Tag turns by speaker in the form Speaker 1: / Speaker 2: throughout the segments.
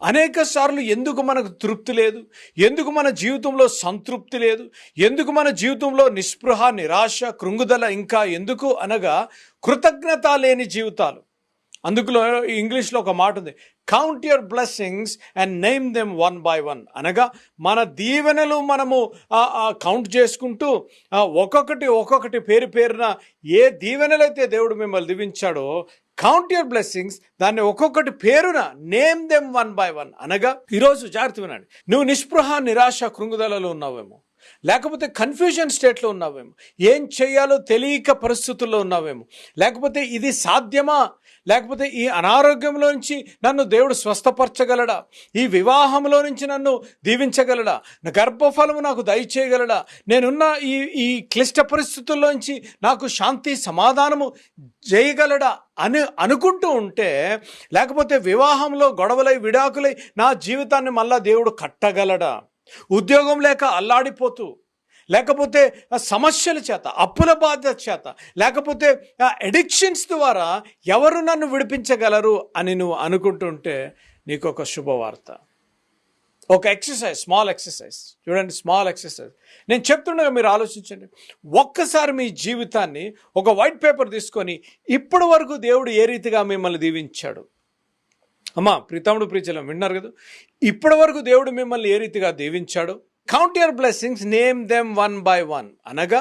Speaker 1: అనేక సార్లు ఎందుకు మనకు తృప్తి లేదు? ఎందుకు మన జీవితంలో సంతృప్తి లేదు? ఎందుకు మన జీవితంలో నిస్పృహ నిరాశ కృంగుదల ఇంకా ఎందుకు అనగా కృతజ్ఞత లేని జీవితాలు. అందుకులో ఇంగ్లీష్లో ఒక మాట ఉంది count your blessings and name them one by one అనగా మన దీవెనలు మనము కౌంట్ చేసుకుంటూ ఒక్కొక్కటి ఒక్కొక్కటి పేరు పేరున ఏ దీవెనలైతే దేవుడు మిమ్మల్ని దీవించాడో కౌంట్ యువర్ బ్లెస్సింగ్స్ దాన్ని ఒక్కొక్కటి పేరున name them one by one అనగా ఈరోజు జాగ్రత్త వినండి. నువ్వు నిస్పృహ నిరాశ కృంగుదలలో ఉన్నావేమో. లేకపోతే కన్ఫ్యూజన్ స్టేట్లో ఉన్నావేమో? ఏం చేయాలో తెలియక పరిస్థితుల్లో ఉన్నావేమో? లేకపోతే ఇది సాధ్యమా? లేకపోతే ఈ అనారోగ్యంలో నుంచి నన్ను దేవుడు స్వస్థపరచగలడా? ఈ వివాహంలో నుంచి నన్ను దీవించగలడా? నా గర్భఫలము నాకు దయచేయగలడా? నేనున్న ఈ ఈ క్లిష్ట పరిస్థితుల్లోంచి నాకు శాంతి సమాధానము చేయగలడా? అని అనుకుంటూ ఉంటే లేకపోతే వివాహంలో గొడవలై విడాకులై నా జీవితాన్ని మళ్ళా దేవుడు కట్టగలడా? ఉద్యోగం లేక అల్లాడిపోతూ లేకపోతే సమస్యల చేత అప్పుల బాధ్యత చేత లేకపోతే ఎడిక్షన్స్ ద్వారా ఎవరు నన్ను విడిపించగలరు అని నువ్వు అనుకుంటుంటే నీకు ఒక శుభవార్త. ఒక ఎక్సర్సైజ్ స్మాల్ ఎక్సర్సైజ్ చూడండి స్మాల్ ఎక్సర్సైజ్ నేను చెప్తుండగా మీరు ఆలోచించండి. ఒక్కసారి మీ జీవితాన్ని ఒక వైట్ పేపర్ తీసుకొని ఇప్పటి వరకు దేవుడు ఏ రీతిగా మిమ్మల్ని దీవించాడు? అమ్మా ప్రీతముడు ప్రీచలం విన్నారు కదా? ఇప్పటి వరకు దేవుడు మిమ్మల్ని ఏ రీతిగా దీవించాడు? Count your blessings name them one by one అనగా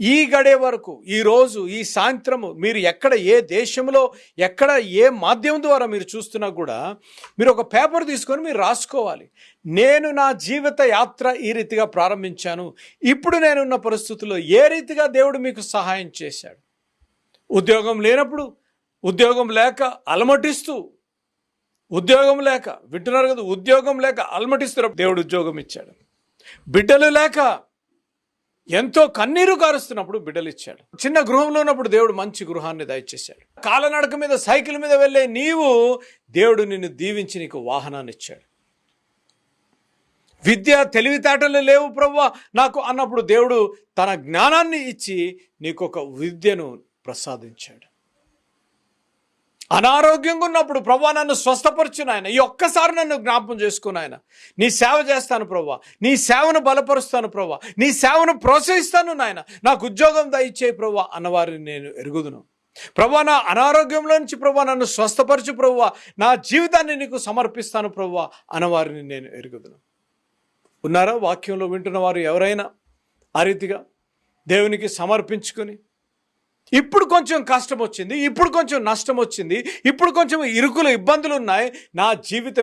Speaker 1: ఈ గడే వరకు ఈ రోజు ఈ సాయంత్రము మీరు ఎక్కడ ఏ దేశంలో ఎక్కడ ఏ మాధ్యమం ద్వారా మీరు చూస్తున్నా కూడా మీరు ఒక పేపర్ తీసుకొని మీరు రాసుకోవాలి. నేను నా జీవిత యాత్ర ఈ రీతిగా ప్రారంభించాను. ఇప్పుడు నేనున్న పరిస్థితుల్లో ఏ రీతిగా దేవుడు మీకు సహాయం చేశాడు? ఉద్యోగం లేనప్పుడు ఉద్యోగం లేక అలమటిస్తూ ఉద్యోగం లేక వింటున్నారు కదా ఉద్యోగం లేక అలమటిస్తున్న దేవుడు ఉద్యోగం ఇచ్చాడు. బిడ్డలు లేక ఎంతో కన్నీరు కారుస్తున్నప్పుడు బిడ్డలు ఇచ్చాడు. చిన్న గృహంలో ఉన్నప్పుడు దేవుడు మంచి గృహాన్ని దయచేశాడు. కాలనడక మీద సైకిల్ మీద వెళ్ళే నీవు దేవుడు నిన్ను దీవించి నీకు వాహనాన్ని ఇచ్చాడు. విద్య తెలివితేటలు లేవు ప్రవ్వా నాకు అన్నప్పుడు దేవుడు తన జ్ఞానాన్ని ఇచ్చి నీకు ఒక విద్యను ప్రసాదించాడు. అనారోగ్యంగా ఉన్నప్పుడు ప్రభా నన్ను స్వస్థపరచు నాయన ఈ ఒక్కసారి నన్ను జ్ఞాపం చేసుకుని ఆయన. నీ సేవ చేస్తాను ప్రభా. నీ సేవను బలపరుస్తాను ప్రభా. నీ సేవను ప్రోత్సహిస్తాను నాయన. నాకు ఉద్యోగం దయచే ప్రభా అన్నవారిని నేను ఎరుగుదును. ప్రభా నా అనారోగ్యంలో నుంచి ప్రభా నన్ను స్వస్థపరచు ప్రభా. నా జీవితాన్ని నీకు సమర్పిస్తాను ప్రభా అన్నవారిని నేను ఎరుగుదును. ఉన్నారా? వాక్యంలో వింటున్న వారు ఎవరైనా? ఆ రీతిగా దేవునికి సమర్పించుకొని ఇప్పుడు కొంచెం కష్టం వచ్చింది ఇప్పుడు కొంచెం నష్టం వచ్చింది ఇప్పుడు కొంచెం ఇరుకులు ఇబ్బందులు ఉన్నాయి నా జీవితం